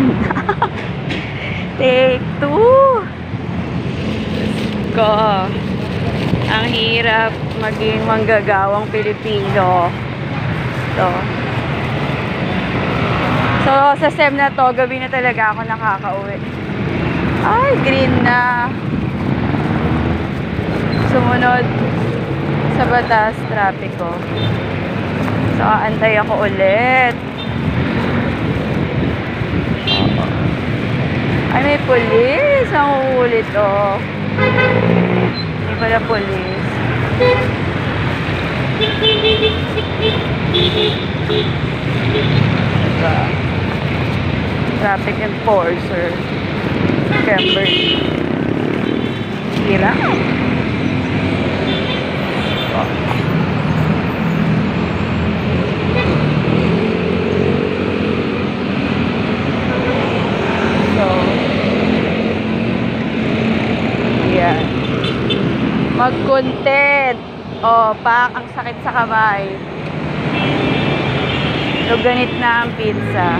ganda. Take two. Ko. Ang hirap maging manggagawang Pilipino. To. So, sa SEM na to, gabi na talaga ako nakakauwi. Ay, green na. Sumunod sa batas, trapiko. So, aantay ako ulit. Ay, may pulis. Ang ulit, oh. May pala pulis. Diba? Traffic enforcer. Kimberly. Hira. So, yan. Mag-content. O, pak, ang sakit sa kamay. So, ganit na ang pizza.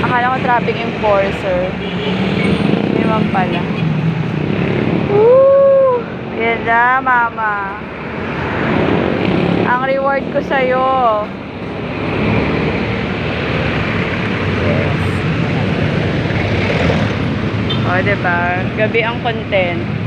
Akala ko traffic enforcer. Naman pala. Woo! Yan na, mama. Ang reward ko sa'yo. O, diba? Gabi ang content.